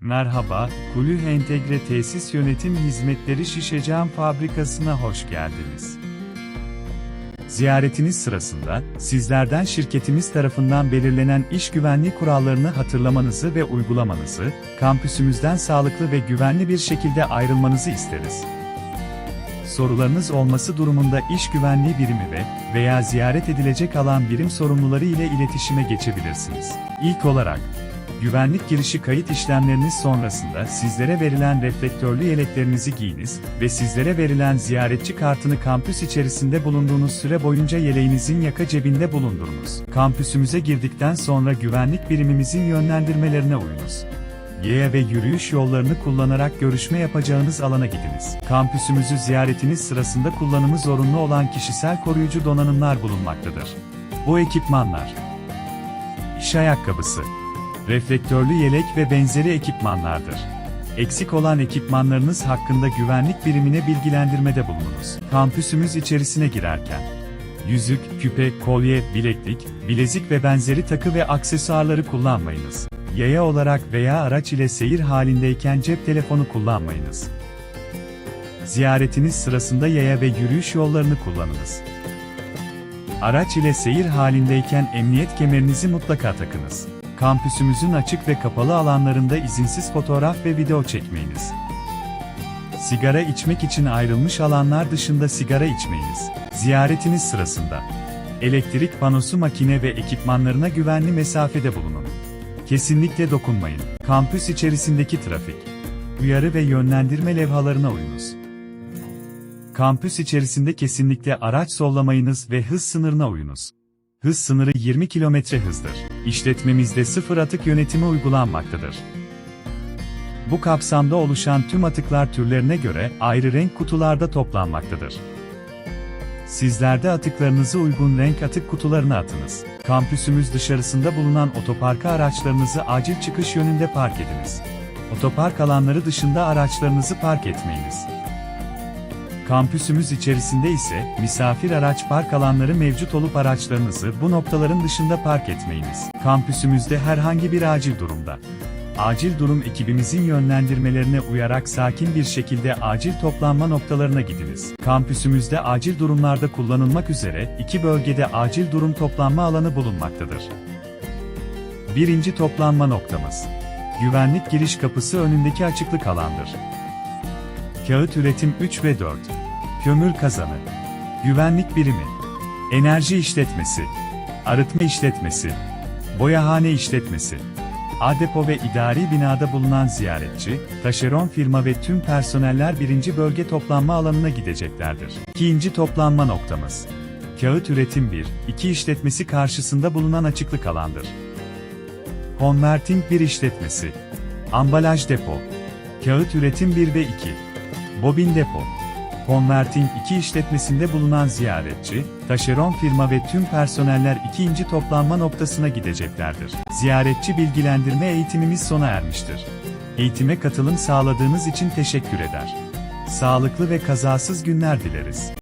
Merhaba, Kulüh Entegre Tesis Yönetim Hizmetleri Şişecam Fabrikası'na hoş geldiniz. Ziyaretiniz sırasında, sizlerden şirketimiz tarafından belirlenen iş güvenliği kurallarını hatırlamanızı ve uygulamanızı, kampüsümüzden sağlıklı ve güvenli bir şekilde ayrılmanızı isteriz. Sorularınız olması durumunda iş güvenliği birimi ve veya ziyaret edilecek alan birim sorumluları ile iletişime geçebilirsiniz. İlk olarak, Güvenlik girişi kayıt işlemleriniz sonrasında sizlere verilen reflektörlü yeleklerinizi giyiniz ve sizlere verilen ziyaretçi kartını kampüs içerisinde bulunduğunuz süre boyunca yeleğinizin yaka cebinde bulundurunuz. Kampüsümüze girdikten sonra güvenlik birimimizin yönlendirmelerine uyunuz. Yaya ve yürüyüş yollarını kullanarak görüşme yapacağınız alana gidiniz. Kampüsümüzü ziyaretiniz sırasında kullanımı zorunlu olan kişisel koruyucu donanımlar bulunmaktadır. Bu ekipmanlar İş ayakkabısı, reflektörlü yelek ve benzeri ekipmanlardır. Eksik olan ekipmanlarınız hakkında güvenlik birimine bilgilendirmede bulununuz. Kampüsümüz içerisine girerken, yüzük, küpe, kolye, bileklik, bilezik ve benzeri takı ve aksesuarları kullanmayınız. Yaya olarak veya araç ile seyir halindeyken cep telefonu kullanmayınız. Ziyaretiniz sırasında yaya ve yürüyüş yollarını kullanınız. Araç ile seyir halindeyken emniyet kemerinizi mutlaka takınız. Kampüsümüzün açık ve kapalı alanlarında izinsiz fotoğraf ve video çekmeyiniz. Sigara içmek için ayrılmış alanlar dışında sigara içmeyiniz. Ziyaretiniz sırasında elektrik panosu makine ve ekipmanlarına güvenli mesafede bulunun. Kesinlikle dokunmayın. Kampüs içerisindeki trafik, uyarı ve yönlendirme levhalarına uyunuz. Kampüs içerisinde kesinlikle araç sollamayınız ve hız sınırına uyunuz. Hız sınırı 20 km hızdır. İşletmemizde sıfır atık yönetimi uygulanmaktadır. Bu kapsamda oluşan tüm atıklar türlerine göre ayrı renk kutularda toplanmaktadır. Sizler de atıklarınızı uygun renk atık kutularına atınız. Kampüsümüz dışarısında bulunan otoparka araçlarınızı acil çıkış yönünde park ediniz. Otopark alanları dışında araçlarınızı park etmeyiniz. Kampüsümüz içerisinde ise misafir araç park alanları mevcut olup araçlarınızı bu noktaların dışında park etmeyiniz. Kampüsümüzde herhangi bir acil durumda acil durum ekibimizin yönlendirmelerine uyarak sakin bir şekilde acil toplanma noktalarına gidiniz. Kampüsümüzde acil durumlarda kullanılmak üzere iki bölgede acil durum toplanma alanı bulunmaktadır. Birinci toplanma noktamız. Güvenlik giriş kapısı önündeki açıklık alandır. Kağıt üretim 3 ve 4. Kömür kazanı. Güvenlik birimi. Enerji işletmesi. Arıtma işletmesi. Boyahane işletmesi. A-Depo ve idari binada bulunan ziyaretçi, taşeron firma ve tüm personeller birinci bölge toplanma alanına gideceklerdir. İkinci toplanma noktamız. Kağıt üretim 1, 2 işletmesi karşısında bulunan açıklık alandır. Converting 1 işletmesi. Ambalaj depo. Kağıt üretim 1 ve 2. Bobin depo. Converting 2 işletmesinde bulunan ziyaretçi, taşeron firma ve tüm personeller ikinci toplanma noktasına gideceklerdir. Ziyaretçi bilgilendirme eğitimimiz sona ermiştir. Eğitime katılım sağladığınız için teşekkür eder. Sağlıklı ve kazasız günler dileriz.